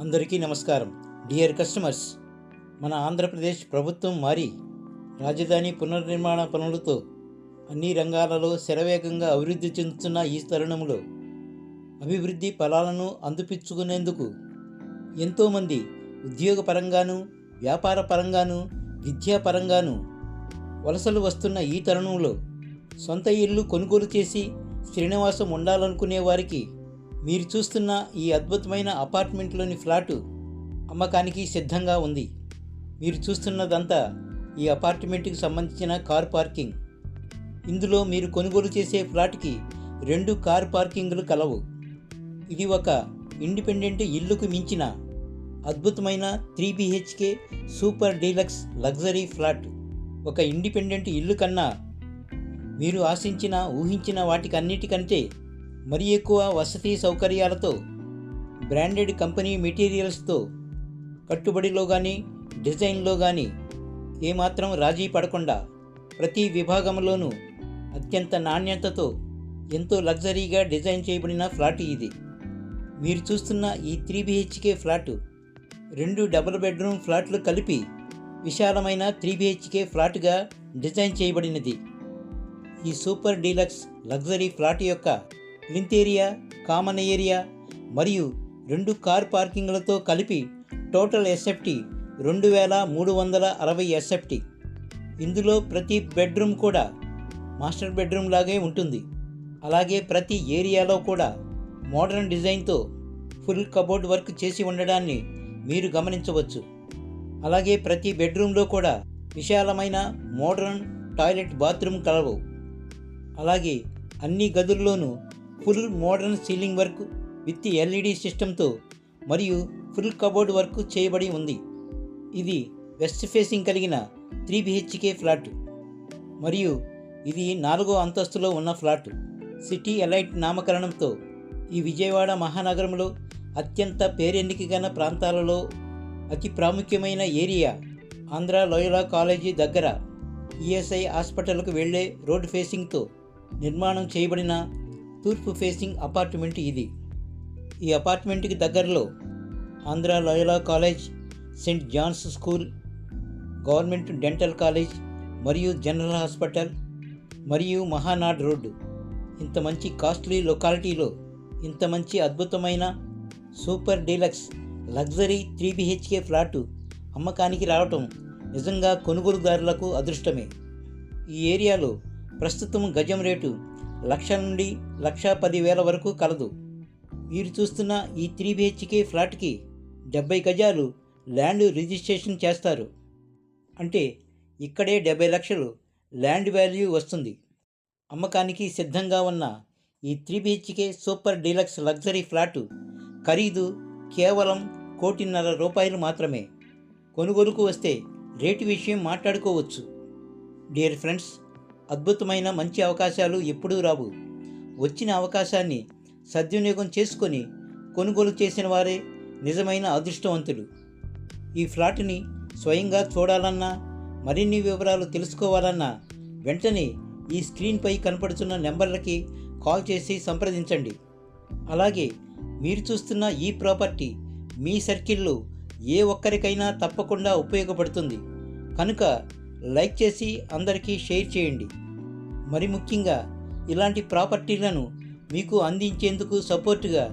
అందరికీ నమస్కారం. Dear customers మన ఆంధ్రప్రదేశ్ ప్రభుత్వం మారి రాజధాని పునర్నిర్మాణ పనులతో అన్ని రంగాలలో శరవేగంగా అభివృద్ధి చెందుతున్న ఈ తరుణంలో అభివృద్ధి ఫలాలను అందిపించుకునేందుకు ఎంతోమంది ఉద్యోగపరంగాను వ్యాపార పరంగాను విద్యాపరంగాను వలసలు వస్తున్న ఈ తరుణంలో సొంత ఇల్లు కొనుగోలు చేసి శ్రీనివాసం ఉండాలనుకునే వారికి మీరు చూస్తున్న ఈ అద్భుతమైన అపార్ట్మెంట్లోని ఫ్లాటు అమ్మకానికి సిద్ధంగా ఉంది. మీరు చూస్తున్నదంతా ఈ అపార్ట్మెంట్కి సంబంధించిన కార్ పార్కింగ్. ఇందులో మీరు కొనుగోలు చేసే ఫ్లాట్కి రెండు కార్ పార్కింగ్లు కలవు. ఇది ఒక ఇండిపెండెంట్ ఇల్లుకు మించిన అద్భుతమైన three BHK super deluxe luxury flat. ఒక ఇండిపెండెంట్ ఇల్లు కన్నా మీరు ఆశించిన ఊహించిన వాటికన్నిటికంటే మరి ఎక్కువ వసతి సౌకర్యాలతో బ్రాండెడ్ కంపెనీ మెటీరియల్స్తో కట్టుబడిలో కానీ డిజైన్లో కానీ ఏమాత్రం రాజీ పడకుండా ప్రతి విభాగంలోనూ అత్యంత నాణ్యతతో ఎంతో లగ్జరీగా డిజైన్ చేయబడిన ఫ్లాట్ ఇది. మీరు చూస్తున్న ఈ త్రీ బిహెచ్కే ఫ్లాటు రెండు డబుల్ బెడ్రూమ్ ఫ్లాట్లు కలిపి విశాలమైన త్రీ బిహెచ్కే ఫ్లాట్గా డిజైన్ చేయబడినది. ఈ సూపర్ డీలక్స్ లగ్జరీ ఫ్లాట్ యొక్క లింత్ ఏరియా కామన్ ఏరియా మరియు రెండు కార్ పార్కింగ్లతో కలిపి టోటల్ ఎస్ఎఫ్టీ రెండు వేల మూడు వందల అరవై ఎస్ఎఫ్టీ ఇందులో ప్రతి బెడ్రూమ్ కూడా మాస్టర్ బెడ్రూమ్ లాగే ఉంటుంది. అలాగే ప్రతి ఏరియాలో కూడా మోడర్న్ డిజైన్తో ఫుల్ కబోర్డ్ వర్క్ చేసి ఉండడాన్ని మీరు గమనించవచ్చు. అలాగే ప్రతి బెడ్రూమ్లో కూడా విశాలమైన మోడర్న్ టాయిలెట్ బాత్రూమ్ కలవు. అలాగే అన్ని గదుల్లోనూ full modern ceiling work with LED సిస్టంతో మరియు ఫుల్ కబోర్డ్ వర్క్ చేయబడి ఉంది. ఇది వెస్ట్ ఫేసింగ్ కలిగిన త్రీ బిహెచ్కే ఫ్లాట్ మరియు ఇది నాలుగో అంతస్తులో ఉన్న ఫ్లాట్. సిటీ ఎలైట్ నామకరణంతో ఈ విజయవాడ మహానగరంలో అత్యంత పేరెన్నికగల ప్రాంతాలలో అతి ప్రాముఖ్యమైన ఏరియా ఆంధ్ర లోయలా కాలేజీ దగ్గర ఈఎస్ఐ హాస్పిటల్కు వెళ్ళే రోడ్ ఫేసింగ్తో నిర్మాణం చేయబడిన తూర్పు ఫేసింగ్ అపార్ట్మెంట్ ఇది. ఈ అపార్ట్మెంట్కి దగ్గరలో Andhra Loyola college saint John's school government dental college మరియు జనరల్ హాస్పిటల్ మరియు మహానాడ్ రోడ్డు. ఇంత మంచి కాస్ట్లీ లొకాలిటీలో ఇంత మంచి అద్భుతమైన super deluxe luxury three BHK flat అమ్మకానికి రావటం నిజంగా కొనుగోలుదారులకు అదృష్టమే. ఈ ఏరియాలో ప్రస్తుతం గజం రేటు లక్ష నుండి లక్ష పదివేల వరకు కలదు. మీరు చూస్తున్న ఈ త్రీ బిహెచ్కే ఫ్లాట్కి డెబ్బై గజాలు ల్యాండ్ రిజిస్ట్రేషన్ చేస్తారు. అంటే ఇక్కడే డెబ్బై లక్షలు ల్యాండ్ వాల్యూ వస్తుంది. అమ్మకానికి సిద్ధంగా ఉన్న ఈ three BHK super deluxe luxury flat ఖరీదు కేవలం కోటిన్నర రూపాయలు మాత్రమే. కొనుగోలుకు వస్తే రేటు విషయం మాట్లాడుకోవచ్చు. డియర్ ఫ్రెండ్స్ అద్భుతమైన మంచి అవకాశాలు ఎప్పుడూ రావు. వచ్చిన అవకాశాన్ని సద్వినియోగం చేసుకొని కొనుగోలు చేసిన వారే నిజమైన అదృష్టవంతులు. ఈ ఫ్లాట్ని స్వయంగా చూడాలన్నా మరిన్ని వివరాలు తెలుసుకోవాలన్నా వెంటనే ఈ స్క్రీన్పై కనపడుతున్న నెంబర్లకి కాల్ చేసి సంప్రదించండి. అలాగే మీరు చూస్తున్న ఈ ప్రాపర్టీ మీ సర్కిల్లో ఏ ఒక్కరికైనా తప్పకుండా ఉపయోగపడుతుంది. కనుక లైక్ చేసి అందరికీ షేర్ చేయండి. మరి ముఖ్యంగా ఇలాంటి ప్రాపర్టీలను మీకు అందించేందుకు సపోర్టుగా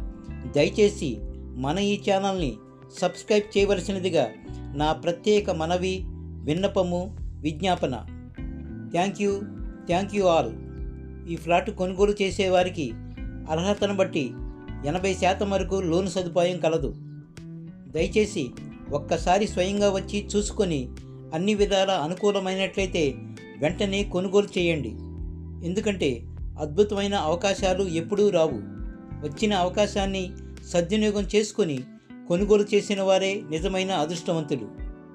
దయచేసి మన ఈ ఛానల్ని సబ్స్క్రైబ్ చేయవలసినదిగా నా ప్రత్యేక మనవి విన్నపము విజ్ఞాపన. Thank you thank you all. ఈ ఫ్లాట్ కొనుగోలు చేసేవారికి అర్హతను బట్టి ఎనభై శాతం వరకు లోన్ సదుపాయం కలదు. దయచేసి ఒక్కసారి స్వయంగా వచ్చి చూసుకొని అన్ని విధాల అనుకూలమైనట్లయితే వెంటనే కొనుగోలు చేయండి. ఎందుకంటే అద్భుతమైన అవకాశాలు ఎప్పుడూ రావు. వచ్చిన అవకాశాన్ని సద్వినియోగం చేసుకొని కొనుగోలు చేసిన వారే నిజమైన అదృష్టవంతులు.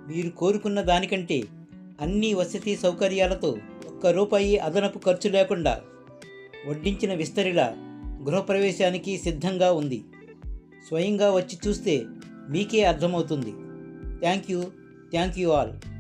మీరు కోరుకున్న దానికంటే అన్ని వసతి సౌకర్యాలతో ఒక్క రూపాయి అదనపు ఖర్చు లేకుండా వడ్డించిన విస్తరిలా గృహప్రవేశానికి సిద్ధంగా ఉంది. స్వయంగా వచ్చి చూస్తే మీకే అర్థమవుతుంది. Thank you. Thank you all.